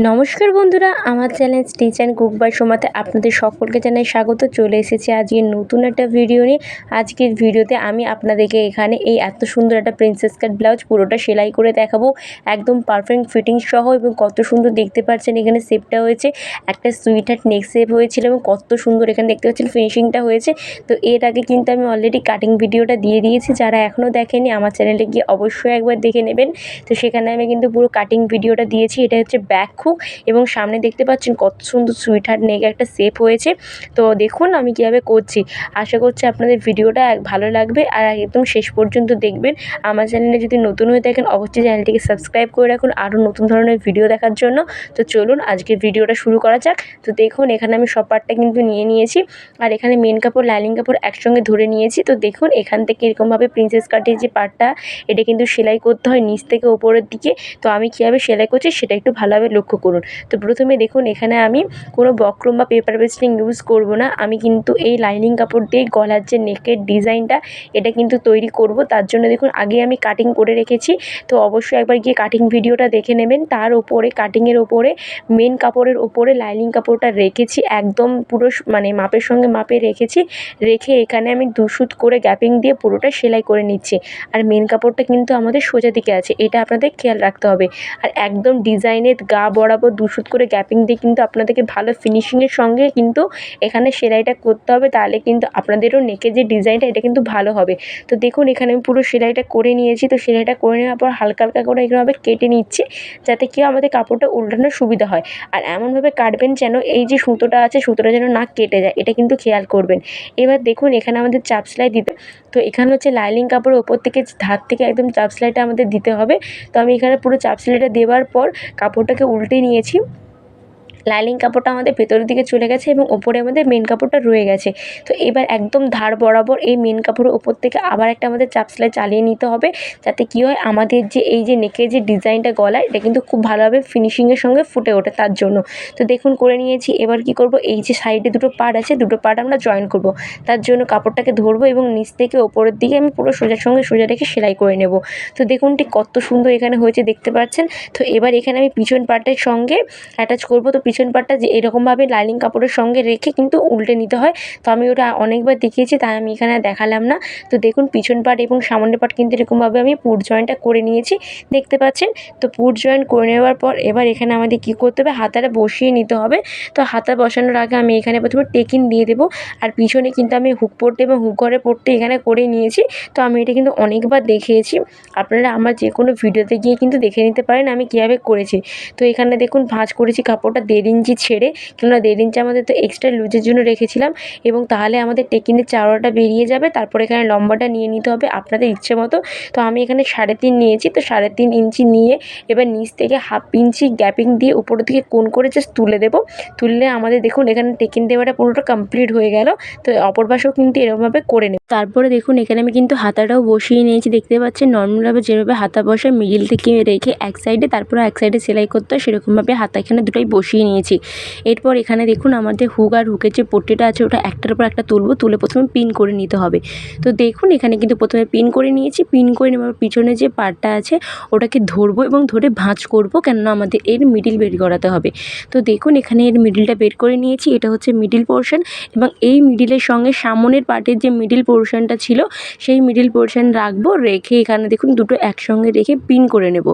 নমস্কার বন্ধুরা, আমার channel stitch and cook by সোমাতে আপনাদের সকলকে জানাই স্বাগত। চলে এসেছি আজকে নতুন একটা ভিডিও নিয়ে। আজকের ভিডিওতে আমি আপনাদেরকে এখানে এই এত সুন্দর একটা প্রিন্সেস কাট ব্লাউজ পুরোটা সেলাই করে দেখাবো। একদম পারফেক্ট ফিটিং সহ এবং কত সুন্দর দেখতে পাচ্ছেন এখানে শেপটা হয়েছে, একটা সুইট হার্ট নেক শেপ হয়েছিল এবং কত সুন্দর এখানে দেখতে পাচ্ছেন ফিনিশিংটা হয়েছে। তো এর আগে কিন্তু আমি অলরেডি কাটিং ভিডিওটা দিয়ে দিয়েছি, যারা এখনও দেখেনি আমার চ্যানেলে গিয়ে অবশ্যই একবার দেখে নেবেন। তো সেখানে আমি কিন্তু পুরো কাটিং ভিডিওটা দিয়েছি, এটা হচ্ছে ব্যাক খুব এবং সামনে দেখতে পাচ্ছেন কত সুন্দর সুইট হার্ট নেক একটা শেপ হয়েছে। তো দেখুন আমি কীভাবে করছি। আশা করছি আপনাদের ভিডিওটা ভালো লাগবে। আর একদম শেষ পর্যন্ত দেখবেন। আমার চ্যানেলে যদি নতুন হয়ে থাকেন, অবশ্যই চ্যানেলটিকে সাবস্ক্রাইব করে রাখুন আরও নতুন ধরনের ভিডিও দেখার জন্য। তো চলুন আজকের ভিডিওটা শুরু করা যাক। তো দেখুন, এখানে আমি সব পার্টটা কিন্তু নিয়ে নিয়েছি। আর এখানে মেন কাপড়, লাইনিং কাপড় একসঙ্গে ধরে নিয়েছি। তো দেখুন, এখান থেকে এরকমভাবে প্রিন্সেস কাটের যে পার্টটা এটা কিন্তু সেলাই করতে হয় নিচ থেকে ওপরের দিকে। তো আমি কীভাবে সেলাই করছি, সেটা একটু ভালোভাবে লক্ষ্য করুন। তো প্রথমে দেখুন, এখানে আমি কোনো বক্রম বা পেপার পেস্টিং ইউজ করব না। আমি কিন্তু এই লাইনিং কাপড় দিয়ে গলার যে নেকের ডিজাইনটা, এটা কিন্তু তৈরি করব। তার জন্য দেখুন, আগে আমি কাটিং করে রেখেছি। তো অবশ্যই একবার গিয়ে কাটিং ভিডিওটা দেখে নেবেন। তার ওপরে কাটিংয়ের ওপরে মেন কাপড়ের ওপরে লাইনিং কাপড়টা রেখেছি। একদম পুরো মানে মাপের সঙ্গে মাপে রেখেছি। রেখে এখানে আমি দু সুত করে গ্যাপিং দিয়ে পুরোটা সেলাই করে নিচ্ছি। আর মেন কাপড়টা কিন্তু আমাদের সোজা দিকে আছে। এটা আপনাদের খেয়াল রাখতে হবে। আর একদম ডিজাইনের গা বরাবর দু সুত করে গ্যাপিং দিয়ে কিন্তু আপনাদেরকে ভালো ফিনিশিংয়ের সঙ্গে কিন্তু এখানে সেলাইটা করতে হবে, তাহলে কিন্তু আপনাদেরও নেকের যে ডিজাইনটা, এটা কিন্তু ভালো হবে। তো দেখুন, এখানে আমি পুরো সেলাইটা করে নিয়েছি। তো সেলাইটা করে নেওয়ার পর হালকা হালকা করে এরকমভাবে কেটে নিচ্ছি, যাতে কি আমাদের কাপড়টা উল্টানোর সুবিধা হয়। আর এমনভাবে কাটবেন যেন এই যে সুতোটা আছে, সুতোটা যেন না কেটে যায়, এটা কিন্তু খেয়াল করবেন। এবার দেখুন, এখানে আমাদের চাপ সেলাই দিতে, তো এখানে হচ্ছে লাইলিং কাপড়ের ওপর থেকে ধার থেকে একদম চাপ সেলাইটা আমাদের দিতে হবে। তো আমি এখানে পুরো চাপ সেলাইটা দেওয়ার পর কাপড়টাকে উল্টে নিয়েছি। লাইনিং কাপড়টা আমাদের ভেতরের দিকে চলে গেছে এবং ওপরে আমাদের মেন কাপড়টা রয়ে গেছে। তো এবার একদম ধার বরাবর এই মেন কাপড়ের ওপর থেকে আবার একটা আমাদের চাপ সেলাই চালিয়ে নিতে হবে, যাতে কী হয় আমাদের যে এই যে নেকের যে ডিজাইনটা গলায়, এটা কিন্তু খুব ভালোভাবে ফিনিশিংয়ের সঙ্গে ফুটে ওঠে তার জন্য। তো দেখুন, করে নিয়েছি। এবার কি করব? এই যে সাইডে দুটো পার্ট আছে, দুটো পার্ট আমরা জয়েন করব। তার জন্য কাপড়টাকে ধরবো এবং নিচ থেকে ওপরের দিকে আমি পুরো সোজার সঙ্গে সোজা রেখে সেলাই করে নেব। তো দেখুন, ঠিক কত সুন্দর এখানে হয়েছে, দেখতে পাচ্ছেন? তো এবার এখানে আমি পিছন পার্টের সঙ্গে অ্যাটাচ করব। তো পিছন পাটটা যে এরকমভাবে লাইনিং কাপড়ের সঙ্গে রেখে কিন্তু উল্টে নিতে হয়। তো আমি ওটা অনেকবার দেখিয়েছি, তাই আমি এখানে দেখালাম না। তো দেখুন, পিছন পার্ট এবং সামনের পার্ট কিন্তু এরকমভাবে আমি পুট জয়েন্টটা করে নিয়েছি। দেখতে পাচ্ছেন? তো পুট জয়েন্ট করে নেওয়ার পর এবার এখানে আমাদের কী করতে হবে? হাতাটা বসিয়ে নিতে হবে। তো হাতা বসানোর আগে আমি এখানে প্রথমে টেকিন দিয়ে দেবো। আর পিছনে কিন্তু আমি হুক পড়তে এবং হুক ঘরে পড়তে এখানে করে নিয়েছি। তো আমি এটা কিন্তু অনেকবার দেখিয়েছি। আপনারা আমার যে কোনো ভিডিওতে গিয়ে কিন্তু দেখে নিতে পারেন আমি কীভাবে করেছি। তো এখানে দেখুন, ভাঁজ করেছি কাপড়টা, দেড় ইঞ্চি ছেড়ে, কেননা দেড় ইঞ্চি আমাদের তো এক্সট্রা লুজের জন্য রেখেছিলাম, এবং তাহলে আমাদের টেকিনের চাওড়াটা বেরিয়ে যাবে, তারপর এখানে লম্বাটা নিয়ে নিতে হবে আপনাদের ইচ্ছে মতো। তো আমি এখানে সাড়ে তিন নিয়েছি, তো সাড়ে তিন ইঞ্চি নিয়ে এবার নিচ থেকে হাফ ইঞ্চি গ্যাপিং দিয়ে উপরের দিকে কোন করে জাস্ট তুলে দেবো। তুললে আমাদের দেখুন, এখানে টেকিন দেওয়াটা পুরোটা কমপ্লিট হয়ে গেল, তো অপর পাশেও কিন্তু এরকমভাবে করে নেব। তারপরে দেখুন, এখানে আমি কিন্তু হাতাটাও বসিয়ে নিয়েছি, দেখতে পাচ্ছেন, নর্মালভাবে যেভাবে হাতা বসে মিডিল থেকে রেখে এক সাইডে তারপরে এক সাইডে সেলাই করতে হয়, সেরকমভাবে হাতা এখানে দুটোই বসিয়ে নিয়েছি। এরপর এখানে দেখুন আমাদের হুক আর হুকের যে পট্টিটা আছে, ওটা একটার পর একটা তুলবো, তুলে প্রথমে পিন করে নিতে হবে। তো দেখুন এখানে কিন্তু প্রথমে পিন করে নিয়েছি, পিন করে নেওয়ার পিছনে যে পার্টটা আছে, ওটাকে ধরবো এবং ধরে ভাঁজ করব, কেননা আমাদের এর মিডিল বের করাতে হবে। তো দেখুন এখানে এর মিডিলটা বের করে নিয়েছি, এটা হচ্ছে মিডিল পোর্শন এবং এই মিডিলের সঙ্গে সামনের পার্টের যে মিডিল পোর্শনটা ছিল, সেই মিডিল পোর্শন রাখব, রেখে এখানে দেখুন দুটো একসঙ্গে রেখে পিন করে নেব।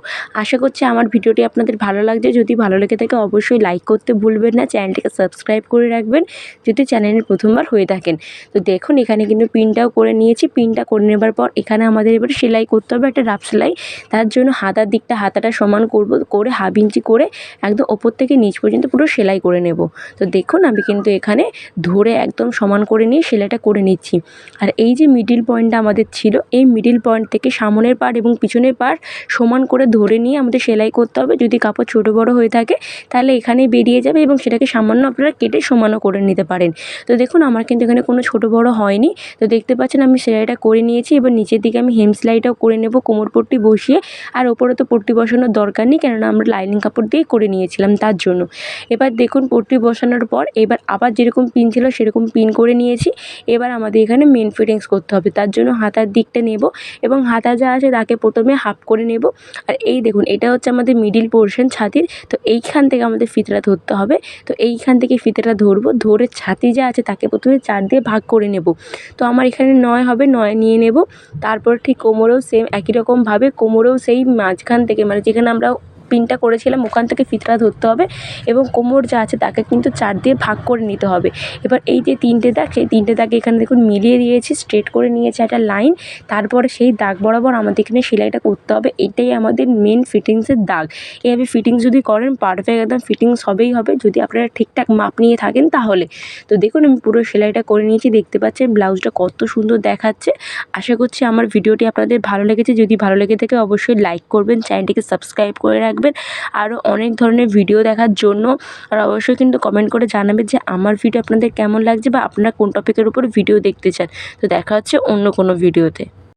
আশা করছি আমার ভিডিওটি আপনাদের ভালো লাগছে, যদি ভালো লেগে থাকে অবশ্যই লাইক করতে ভুলবেন না, চ্যানেলটিকে সাবস্ক্রাইব করে রাখবেন যদি চ্যানেলের প্রথমবার হয়ে থাকেন। তো দেখুন, এখানে কিন্তু পিনটাও করে নিয়েছি। পিনটা করে নেবার পর এখানে আমাদের এবার সেলাই করতে হবে, একটা রাফ সেলাই। তার জন্য হাতার দিকটা, হাতাটা সমান করব, করে হাফ ইঞ্চি করে একদম ওপর থেকে নিচ পর্যন্ত পুরো সেলাই করে নেব। তো দেখুন, আমি কিন্তু এখানে ধরে একদম সমান করে নিয়ে সেলাইটা করে নিচ্ছি। আর এই যে মিডিল পয়েন্টটা আমাদের ছিল, এই মিডিল পয়েন্ট থেকে সামনের পার্ট এবং পিছনের পার্ট সমান করে ধরে নিয়ে আমাদের সেলাই করতে হবে। যদি কাপড় ছোটো বড়ো হয়ে থাকে, তাহলে এখানেই বেরিয়ে যাবে এবং সেটাকে সামান্য আপনারা কেটে সমানও করে নিতে পারেন। তো দেখুন, আমার কিন্তু এখানে কোনো ছোটো বড়ো হয়নি। তো দেখতে পাচ্ছেন, আমি সেলাইটা করে নিয়েছি এবার নিচের দিকে আমি হেম সেলাইটাও করে নেব কোমর পট্টি বসিয়ে। আর ওপরে তো পট্টি বসানোর দরকার নেই, কেননা আমরা লাইনিং কাপড় দিয়ে করে নিয়েছিলাম তার জন্য। এবার দেখুন, পট্টি বসানোর পর এবার আবার যেরকম পিন ছিল সেরকম পিন করে নিয়েছি। এবার আমাদের এখানে মেন ফিটিংস করতে হবে। তার জন্য হাতার দিকটা নেব এবং হাতা যা আছে তাকে প্রথমে হাফ করে নেব। আর এই দেখুন, এটা হচ্ছে আমাদের মিডিল পোর্শন ছাতির। তো এইখান থেকে আমাদের ফিতেটা ধরতে হবে। তো এইখান থেকে ফিতেটা ধরবো। ধরে ছাতি যা আছে তাকে প্রথমে চার দিয়ে ভাগ করে নেব। তো আমার এখানে নয় হবে, নয় নিয়ে নেব। তারপর ঠিক কোমরেও সেম একই রকমভাবে কোমরেও সেই মাঝখান থেকে মানে যেখানে আমরা পিনটা করেছিলাম, ওখান থেকে ফিতরা ধরতে হবে এবং কোমর যা আছে তাকে কিন্তু চার দিয়ে ভাগ করে নিতে হবে। এবার এই যে তিনটে দাগ, সেই তিনটে দাগ এখানে দেখুন মিলিয়ে দিয়েছি স্ট্রেট করে নিয়েছি একটা লাইন তারপরে সেই দাগ বরাবর আমাদের এখানে সেলাইটা করতে হবে, এটাই আমাদের মেন ফিটিংসের দাগ। এইভাবে ফিটিংস যদি করেন পারফেক্ট একদম ফিটিংস হবেই হবে। যদি আপনারা ঠিকঠাক মাপ নিয়ে থাকেন তাহলে। তো দেখুন আমি পুরো সেলাইটা করে নিয়েছি, দেখতে পাচ্ছেন ব্লাউজটা কত সুন্দর দেখাচ্ছে। আশা করছি আমার ভিডিওটি আপনাদের ভালো লেগেছে। যদি ভালো লেগে থাকে অবশ্যই লাইক করবেন, চ্যানেলটিকে সাবস্ক্রাইব করে রাখবেন। আরও অনেক ধরনের ভিডিও দেখার জন্য। আর অবশ্যই কিন্তু কমেন্ট করে জানাবেন যে আমার ভিডিও আপনাদের কেমন লাগছে বা আপনারা কোন টপিকের উপর ভিডিও দেখতে চান। তো দেখা হচ্ছে অন্য কোনো ভিডিওতে